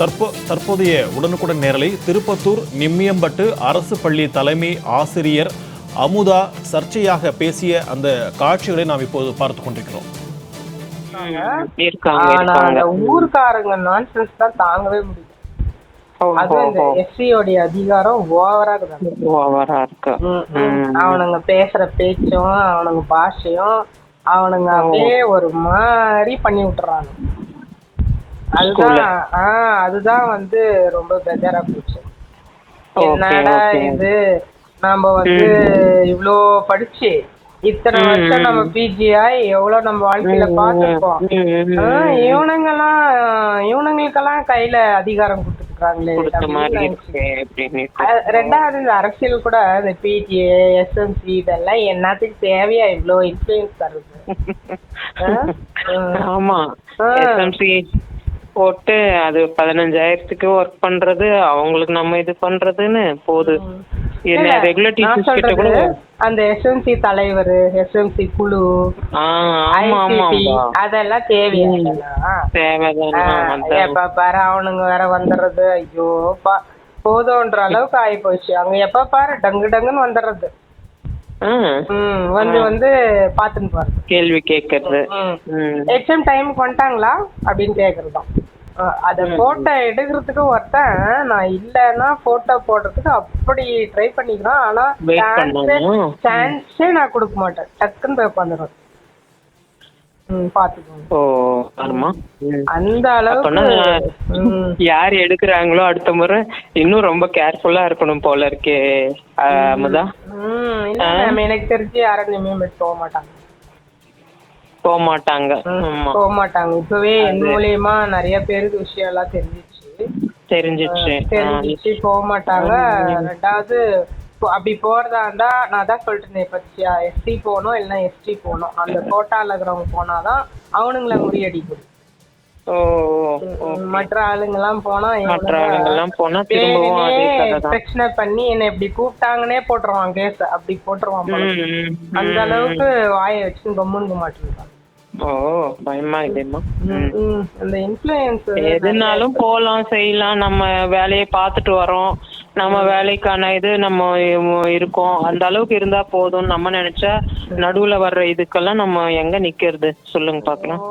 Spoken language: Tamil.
தற்போ தற்போதைய உடனுக்குடன் நேரலை திருப்பத்தூர் நிம்மியம்பட்டு அரசு பள்ளி தலைமை ஆசிரியர் அமுதா சர்ச்சையாக பேசிய அந்த காட்சிகளை நாம் இப்போது பார்த்து கொண்டிருக்கிறோம். ஊர்க்காரங்க நான்சென்ஸ் தான் தாங்கவே முடியும். எஸ்சியோடைய அதிகாரம் ஓவரா ஓவரா இருக்கு. அவனுங்க பேசுற பேச்சும் அவனுங்க பாஷையும் அவனுங்க அப்படியே ஒரு மாதிரி பண்ணி விட்டுறாங்க. அதுதான் ஆஹ் அதுதான் வந்து ரொம்ப பெஜரா போச்சு. என்னடா. இது? நாம வந்து இவ்ளோ படிச்சு இத்தனை வருஷம் நம்ம பிஜிஐ எவ்வளவு நம்ம வாழ்க்கையில பார்த்திருக்கோம். ஆஹ் இவனுங்கெல்லாம் இவனுங்களுக்கெல்லாம் கையில அதிகாரம் கொடுத்துருக்காங்களே ரெண்டாவது இந்த அரசியல் கூட இந்த பிடிஏ எஸ்எம்சி இதெல்லாம் என்னத்துக்கு தேவையா இவ்ளோ இன்ஃபுளுன்ஸ் தருது. ஆமா. போட்டு அது பதினஞ்சாயிரத்துக்கு ஒர்க் பண்றது அவங்களுக்கு நம்ம இது பண்றதுன்னு போகுது. என்ன ரெகுலர் டீச்சர்ஸ் கிட்ட கூட அந்த எஸ்எம்சி தலைவர் எஸ்எம்சி குழு அதெல்லாம் தேவையா. எப்ப பாரு அவனுங்க வேற வந்துடுறது. ஐயோ பா போதும்ன்ற அளவுக்கு ஆகி போச்சு அங்க எப்ப பாரு டங்கு டங்குன்னு வந்துடுறது. வந்து வந்து பாத்துன்னு போறது. கேள்வி கேக்குறது. எக்ஸாம் டைமுக்கு வந்துட்டாங்களா? அப்படின்னு கேக்குறதாம் அஹ் அத போட்டோ எடுக்கிறதுக்கு ஒருத்தன் நான் இல்லைன்னா போட்டோ போடுறதுக்கு அப்படி ட்ரை பண்ணிக்கிறான். ஆனா. சான்ஸே நான் கொடுக்க மாட்டேன். டக்குன்னு போய் உட்காந்துருவேன். அந்த அளவுக்கு யார் எடுக்கிறாங்களோ அடுத்த முறை இன்னும் ரொம்ப கேர்ஃபுல்லா இருக்கணும் போல இருக்கே அமுதா. எனக்கு தெரிஞ்சு யாரும் போக மாட்டாங்க. போக மாட்டாங்க போக மாட்டாங்க இப்பவே என் மூலியமா நிறைய பேருக்கு விஷயம் எல்லாம் தெரிஞ்சிச்சு. தெரிஞ்சிச்சு. தெரிஞ்சிச்சு போக மாட்டாங்க ரெண்டாவது அப்படி போறதா இருந்தா நான் தான் சொல்லிட்டேனே பத்தியா எஸ்டி போகணும் இல்லைன்னா எஸ்டி போகணும். அந்த கோட்டால இருக்கிறவங்க போனாதான் அவனுங்கள முறியடிக்கும். ஓ ஓ. மற்ற ஆளுங்கெல்லாம் போனா மற்ற ஆளுங்கெல்லாம் போனா திரும்பவும் அதே வேணும்னே கதை தான். பிரச்சனை பண்ணி என்ன இப்படி கூப்பிட்டாங்கன்னே போட்டுருவான் கேஸ் அப்படி போட்டுருவான் அந்த. அளவுக்கு வாயை வச்சு கம்முனுக்க மாட்டேங்கிறான் ஓ பயமா இதேமா அந்த இன்ஃபுளுயன்ஸ் எதுனாலும் போலாம் செய்யலாம். நம்ம வேலையை பார்த்துட்டு வரோம். நம்ம வேலைக்கான இது நம்ம இருக்கோம். அந்த அளவுக்கு இருந்தா போதும் நம்ம நினைச்சா நடுவுல வர்ற இதுக்கெல்லாம் நம்ம எங்க நிக்கிறது? சொல்லுங்க பாக்கலாம்